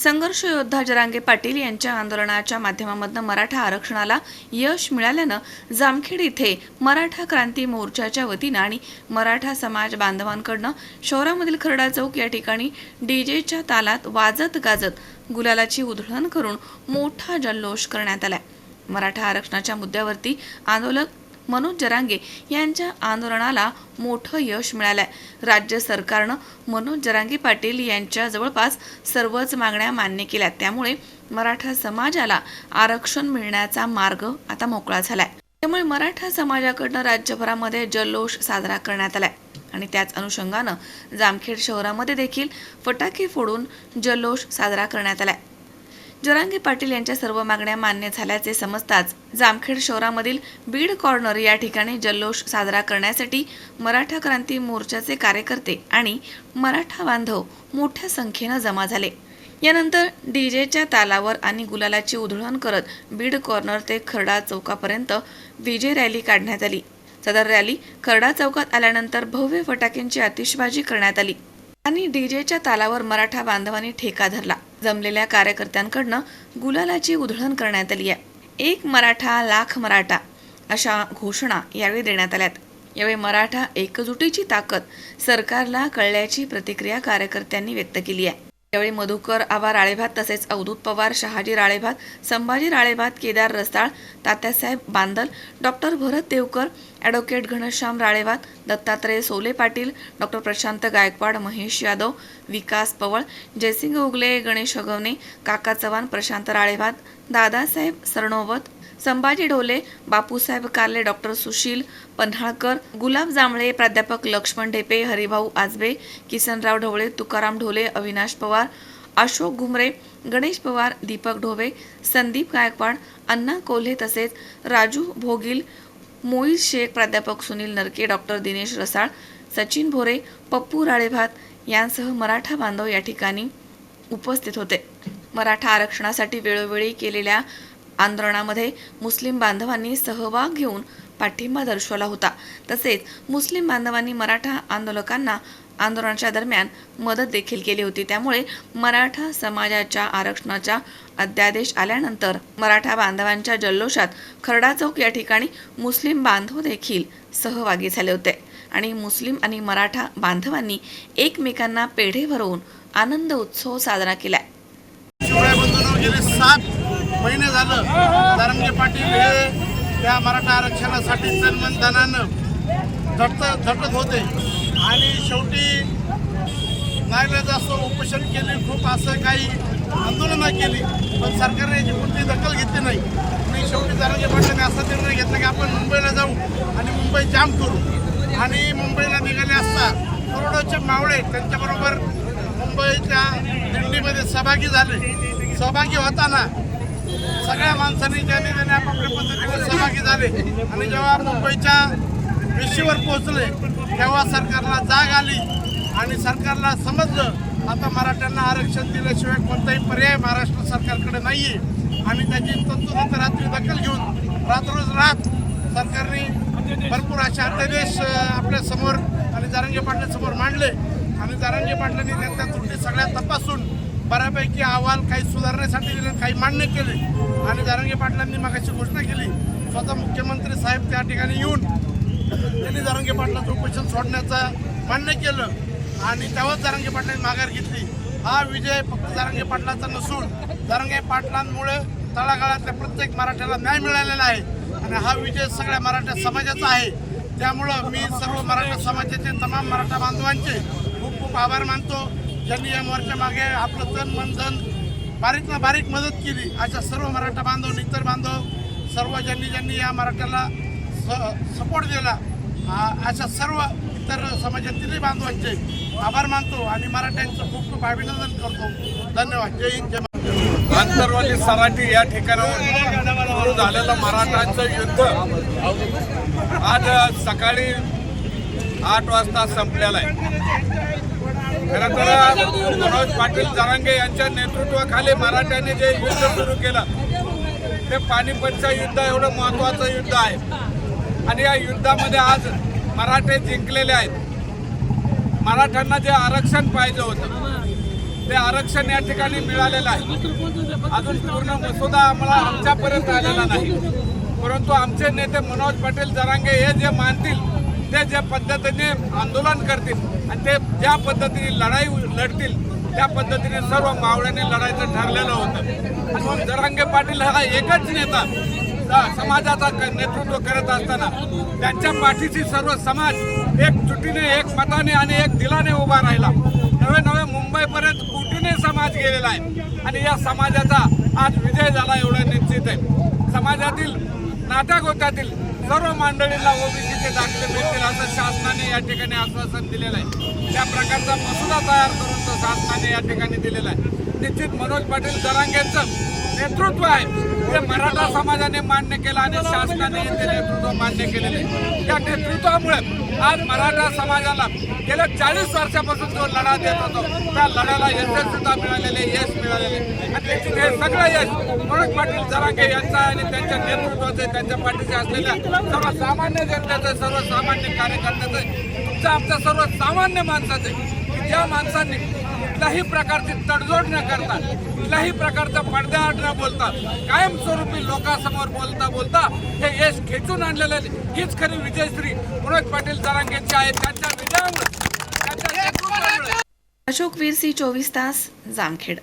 संघर्ष योद्धा जरांगे पाटील यांच्या आंदोलनाच्या माध्यमामधनं मराठा आरक्षणाला यश मिळाल्यानं जामखेड इथे मराठा क्रांती मोर्चाच्या वतीनं आणि मराठा समाज बांधवांकडनं शहरामधील खरडा चौक या ठिकाणी डीजेच्या तालात वाजत गाजत गुलालाची उधळण करून मोठा जल्लोष करण्यात आलाय. मराठा आरक्षणाच्या मुद्द्यावरती आंदोलक मनोज जरांगे यांच्या आंदोलनाला मोठं यश मिळालंय. राज्य सरकारनं मनोज जरांगे पाटील यांच्या जवळपास सर्वच मागण्या मान्य केल्या त्यामुळे मराठा समाजाला आरक्षण मिळण्याचा मार्ग आता मोकळा झालाय. त्यामुळे मराठा समाजाकडनं राज्यभरामध्ये जल्लोष साजरा करण्यात आलाय. आणि त्याच अनुषंगानं जामखेड शहरामध्ये देखील फटाके फोडून जल्लोष साजरा करण्यात आलाय. जरांगे पाटील यांच्या सर्व मागण्या मान्य झाल्याचे समजताच जामखेड शहरामधील बीड कॉर्नर या ठिकाणी जल्लोष साजरा करण्यासाठी मराठा क्रांती मोर्चाचे कार्यकर्ते आणि मराठा बांधव मोठ्या संख्येनं जमा झाले. यानंतर डीजेच्या तालावर आणि गुलालाची उधळण करत बीड कॉर्नर ते खरडा चौकापर्यंत विजय रॅली काढण्यात आली. सदर रॅली खरडा चौकात आल्यानंतर भव्य फटाक्यांची आतिषबाजी करण्यात आली आणि डीजेच्या तालावर मराठा बांधवांनी ठेका धरला. जमलेल्या कार्यकर्त्यांकडनं गुलालाची उधळण करण्यात आली आहे एक मराठा लाख मराठा अशा घोषणा यावेळी देण्यात आल्यात. यावेळी मराठा एकजुटीची ताकद सरकारला कळल्याची प्रतिक्रिया कार्यकर्त्यांनी व्यक्त केली आहे. यावेळी मधुकर आवा राळेभात तसेच Avdhut Pawar Shahaji Ralebhat Sambhaji Ralebhat Kedar Rasal Tatyasaheb Bandal doctor Bharat Devkar advocate Ghanshyam Ralewad Dattatray Sole Patil doctor Prashant Gaikwad Mahesh Yadav Vikas Paval Jaysing Ugale Ganesh Agavane Kaka Chavan Prashant Ralewad Dadasaheb Sarnobat Sambhaji Dhole Bapusaheb Karle doctor Sushil Panhalkar Gulab Jambhale प्राध्यापक लक्ष्मण ढेपे हरिभाऊ आजबे किसनराव ढवळे तुकाराम ढोले अविनाश पवार अशोक घुमरे गणेश पवार दीपक ढोबे संदीप गायकवाड अण्णा कोल्हे तसेच राजू भोगिल मोई शेख प्राध्यापक Sunil Narke doctor Dinesh Rasal Sachin Bhore Pappu Ralebhat यांसह मराठा बांधव या ठिकाणी उपस्थित होते. मराठा आरक्षणासाठी वेळोवेळी केलेल्या आंदोलनामध्ये मुस्लिम बांधवांनी सहभाग घेऊन पाठिंबा दर्शवला होता. तसेच मुस्लिम बांधवांनी मराठा आंदोलकांना आंदोलनाच्या दरम्यान मदत देखील केली होती. त्यामुळे मराठा समाजाच्या आरक्षणाच्या अध्यादेश आल्यानंतर मराठा बांधवांच्या जल्लोषात खरडा चौक या ठिकाणी मुस्लिम बांधव देखील सहभागी झाले होते. आणि मुस्लिम आणि मराठा बांधवांनी एकमेकांना पेढे भरवून आनंद उत्सव साजरा केला गेले सात महिने झालं. पाटील हे त्या मराठा आरक्षणासाठी तनमन धनानं झटत झटत होते. आणि शेवटी नाईलाज असं उपोषण केले खूप असं काही आंदोलनं केली पण सरकारने याची कोणती दखल घेतली नाही. आणि शेवटी दारंगे पाटलांनी असा निर्णय घेतला की आपण मुंबईला जाऊ आणि मुंबई जाम करू. आणि मुंबईला निघाले असता करोडोचे मावळे त्यांच्याबरोबर मुंबईच्या दिंडीमध्ये सहभागी झाले. सहभागी होताना सगळ्या माणसांनी ज्याने ज्यांनी आपापल्या पद्धतीने सहभागी झाले आणि जेव्हा मुंबईच्या वेशीवर पोहोचले तेव्हा सरकारला जाग आली आणि सरकारला समजलं आता मराठ्यांना आरक्षण दिल्याशिवाय कोणताही पर्याय महाराष्ट्र सरकारकडे नाही आहे आणि त्याची तंतोतंत रात्री दखल घेऊन रात्रोज रात सरकारने भरपूर असे अध्यादेश आपल्यासमोर आणि जारंगे पाटलांसमोर मांडले. आणि जारंगे पाटलांनी त्यांच्या त्रुटी सगळ्या तपासून बऱ्यापैकी अहवाल काही सुधारण्यासाठी दिले काही मान्य केले. आणि जारंगे पाटलांनी मागाची घोषणा केली. स्वतः मुख्यमंत्री साहेब त्या ठिकाणी येऊन त्यांनी जारंगे पाटलाचं उपोषण सोडण्याचं मान्य केलं. आणि तेव्हाच जारंगे पाटलांनी माघार घेतली. हा विजय फक्त जारंगे पाटलाचा नसून जारंगे पाटलांमुळे तळागाळातल्या प्रत्येक मराठ्याला न्याय मिळालेला आहे. आणि हा विजय सगळ्या मराठा समाजाचा आहे. त्यामुळं मी सर्व मराठा समाजाचे तमाम मराठा बांधवांचे खूप खूप आभार मानतो. त्यांनी या मोर्चा मागे आपलं तन मन धन बारीक ना बारीक मदत केली. अशा सर्व मराठा बांधव इतर बांधव सर्व ज्यांनी ज्यांनी या मराठ्याला स सपोर्ट दिला आ- अशा सर्व इतर समाजातील बांधवांचे आभार मानतो आणि मराठ्यांचं खूप खूप अभिनंदन करतो. धन्यवाद. जय हिंद जय महाराष्ट्र. आंतरवाली सराटी या ठिकाणावर झालेलं मराठांचं युद्ध आज सकाळी आठ वाजता संपलेलं आहे. खरं तर मनोज पाटील जरांगे यांच्या नेतृत्वाखाली मराठ्यांनी जे युद्ध सुरू केलं ते पानिपतचं युद्ध एवढं महत्त्वाचं युद्ध आहे. आणि या युद्धामध्ये आज मराठे जिंकलेले आहेत. मराठ्यांना जे आरक्षण पाहिजे होतं ते आरक्षण या ठिकाणी मिळालेलं आहे. अजून पूर्ण मसुदा आम्हाला आमच्यापर्यंत आलेला नाही. परंतु आमचे नेते मनोज पाटील जरांगे हे जे मानतील ते ज्या पद्धतीने आंदोलन करतील आणि ते ज्या पद्धतीने लढाई लढतील त्या पद्धतीने सर्व मावळ्यांनी लढायचं ठरलेलं होतं. आणि मग जरांगे पाटील हा एकच नेता समाजाचा नेतृत्व करत असताना त्यांच्या पाठीशी सर्व समाज एक चुटीने एक मताने आणि एक दिलाने उभा राहिला. नवे नवे मुंबईपर्यंत कुटीने समाज गेलेला आहे. आणि या समाजाचा आज विजय झाला एवढं निश्चित आहे. समाजातील नाट्यागोत्यातील सर्व मंडळींना ओबीसीचे दाखले मिळतील असं शासनाने या ठिकाणी आश्वासन दिलेलं आहे. त्या प्रकारचा मसुदा तयार करून तो शासनाने या ठिकाणी दिलेला आहे. निश्चित मनोज पाटील जरांगेंचं नेतृत्व आहे. ते मराठा समाजाने मान्य केलं आणि शासनाने ते नेतृत्व मान्य केलेले आहे. त्या नेतृत्वामुळे आज मराठा समाजाला गेल्या चाळीस वर्षापासून जो लढा देत होतो त्या लढ्याला यशस्वीता मिळालेले यश मिळालेले आणि त्याची हे सगळं यश मनोज पाटील जरांगे यांचा आणि त्यांच्या नेतृत्वाचे त्यांच्या पाठीशी असलेल्या सर्वसामान्य जनतेचं सर्वसामान्य कार्यकर्त्याचं तुमचं आमच्या सर्व सामान्य माणसाचे की ज्या माणसांनी कुठल्याही प्रकारची तडजोड न करता कुठल्याही प्रकारचा पडद्याआड न बोलता कायमस्वरूपी लोकांसमोर बोलता बोलता हे यश खेचून आणलेलं. हीच खरी विजयश्री मनोज पाटील जरांगेंची आहे. त्यांच्या विजयामुळे अशोक वीरसी चोवीस तास जामखेड.